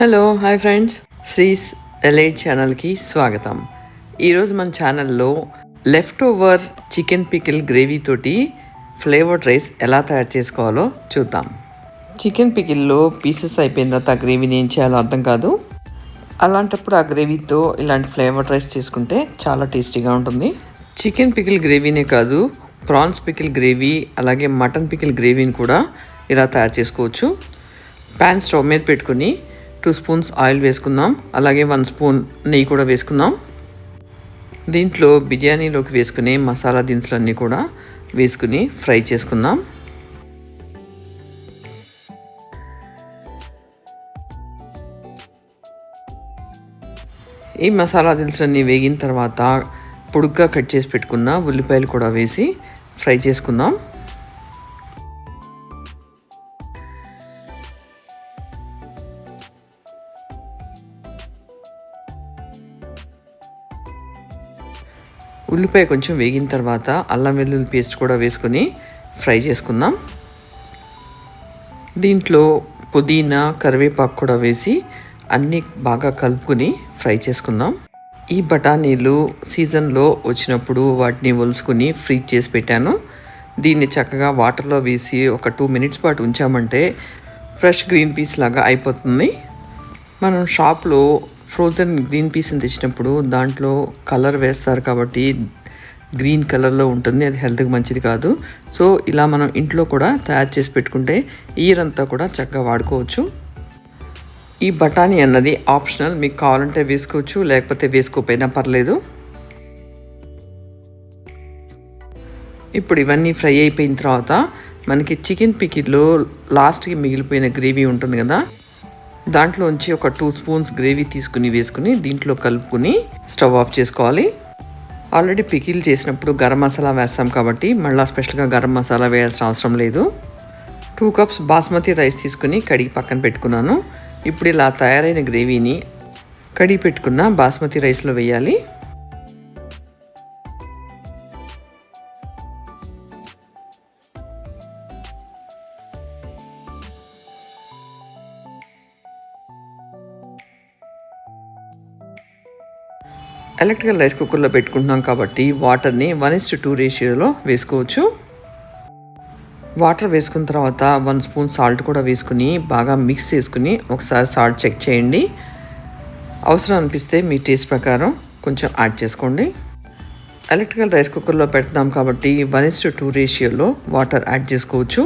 Hello hi friends. Sri's elite ఛానల్కి స్వాగతం. ఈరోజు మన ఛానల్లో left over chicken pickle gravy తోటి ఫ్లేవర్డ్ రైస్ ఎలా తయారు చేసుకోవాలో చూద్దాం. చికెన్ పికిల్లో పీసెస్ అయిపోయిన తర్వాత ఆ గ్రేవీని ఏం చేయాలో అర్థం కాదు. అలాంటప్పుడు ఆ గ్రేవీతో ఇలాంటి ఫ్లేవర్డ్ రైస్ చేసుకుంటే చాలా టేస్టీగా ఉంటుంది. చికెన్ పికిల్ గ్రేవీనే కాదు ప్రాన్స్ పికిల్ గ్రేవీ అలాగే మటన్ పికిల్ గ్రేవీని కూడా ఇలా తయారు చేసుకోవచ్చు. ప్యాన్ స్టవ్ మీద పెట్టుకుని టూ స్పూన్స్ ఆయిల్ వేసుకుందాం. అలాగే వన్ స్పూన్ నెయ్యి కూడా వేసుకుందాం. దీంట్లో బిర్యానీలోకి వేసుకునే మసాలా దినుసులన్నీ కూడా వేసుకుని ఫ్రై చేసుకుందాం. ఈ మసాలా దినుసులన్నీ వేగిన తర్వాత పొడుగ్గా కట్ చేసి పెట్టుకున్న ఉల్లిపాయలు కూడా వేసి ఫ్రై చేసుకుందాం. ఉల్లిపాయ కొంచెం వేగిన తర్వాత అల్లం వెల్లుల్లి పేస్ట్ కూడా వేసుకొని ఫ్రై చేసుకుందాం. దీంట్లో పుదీనా కరివేపాకు కూడా వేసి అన్నీ బాగా కలుపుకొని ఫ్రై చేసుకుందాం. ఈ బఠానీలు సీజన్లో వచ్చినప్పుడు వాటిని ఒలుసుకుని ఫ్రీజ్ చేసి పెట్టాను. దీన్ని చక్కగా వాటర్లో వేసి ఒక టూ మినిట్స్ పాటు ఉంచామంటే ఫ్రెష్ గ్రీన్ పీస్ లాగా అయిపోతుంది. మనం షాప్లో ఫ్రోజన్ గ్రీన్ పీస్ని తెచ్చినప్పుడు దాంట్లో కలర్ వేస్తారు కాబట్టి గ్రీన్ కలర్లో ఉంటుంది అది హెల్త్కి మంచిది కాదు. సో ఇలా మనం ఇంట్లో కూడా తయారు చేసి పెట్టుకుంటే ఇయర్ అంతా కూడా చక్కగా వాడుకోవచ్చు. ఈ బఠానీ అన్నది ఆప్షనల్ మీకు కావాలంటే వేసుకోవచ్చు లేకపోతే వేసుకోకపోయినా పర్లేదు. ఇప్పుడు ఇవన్నీ ఫ్రై అయిపోయిన తర్వాత మనకి చికెన్ పికిల్లో లాస్ట్కి మిగిలిపోయిన గ్రేవీ ఉంటుంది కదా దాంట్లోంచి ఒక టూ స్పూన్స్ గ్రేవీ తీసుకుని వేసుకుని దీంట్లో కలుపుకుని స్టవ్ ఆఫ్ చేసుకోవాలి. ఆల్రెడీ పికిల్ చేసినప్పుడు గరం మసాలా వేస్తాం కాబట్టి మళ్ళీ స్పెషల్గా గరం మసాలా వేయాల్సిన అవసరం లేదు. టూ కప్స్ బాస్మతి రైస్ తీసుకుని కడిగి పక్కన పెట్టుకున్నాను. ఇప్పుడు ఇలా తయారైన గ్రేవీని కడిగి పెట్టుకున్న బాస్మతి రైస్లో వేయాలి. ఎలక్ట్రికల్ రైస్ కుక్కర్లో పెట్టుకుంటున్నాం కాబట్టి వాటర్ని వన్ ఇస్ టూ రేషియోలో వేసుకోవచ్చు. వాటర్ వేసుకున్న తర్వాత వన్ స్పూన్ సాల్ట్ కూడా వేసుకుని బాగా మిక్స్ చేసుకుని ఒకసారి సాల్ట్ చెక్ చేయండి. అవసరం అనిపిస్తే మీ టేస్ట్ ప్రకారం కొంచెం యాడ్ చేసుకోండి. ఎలక్ట్రికల్ రైస్ కుక్కర్లో పెడతాం కాబట్టి వన్ ఇస్ టూ రేషియోలో వాటర్ యాడ్ చేసుకోవచ్చు.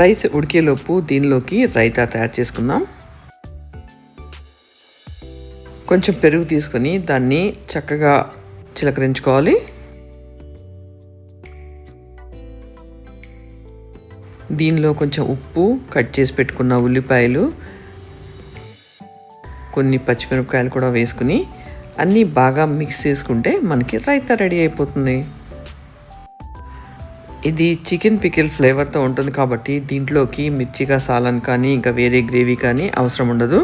రైస్ ఉడికేలోపు దీనిలోకి రైతా తయారు చేసుకుందాం. కొంచెం పెరుగు తీసుకొని దాన్ని చక్కగా చిలకరించుకోవాలి. దీనిలో కొంచెం ఉప్పు కట్ చేసి పెట్టుకున్న ఉల్లిపాయలు కొన్ని పచ్చిమిరపకాయలు కూడా వేసుకుని అన్నీ బాగా మిక్స్ చేసుకుంటే మనకి రైతా రెడీ అయిపోతుంది. ఇది చికెన్ పికిల్ ఫ్లేవర్తో ఉంటుంది కాబట్టి దీంట్లోకి మిర్చిగా సాలన్ కానీ ఇంకా వేరే గ్రేవీ కానీ అవసరం ఉండదు.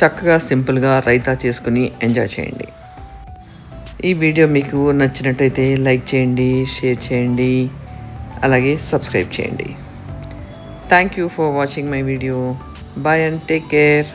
చక్కగా సింపుల్గా రైతా చేసుకుని ఎంజాయ్ చేయండి. ఈ వీడియో మీకు నచ్చినట్టయితే లైక్ చేయండి షేర్ చేయండి అలాగే సబ్స్క్రైబ్ చేయండి. Thank you for watching my video bye and take care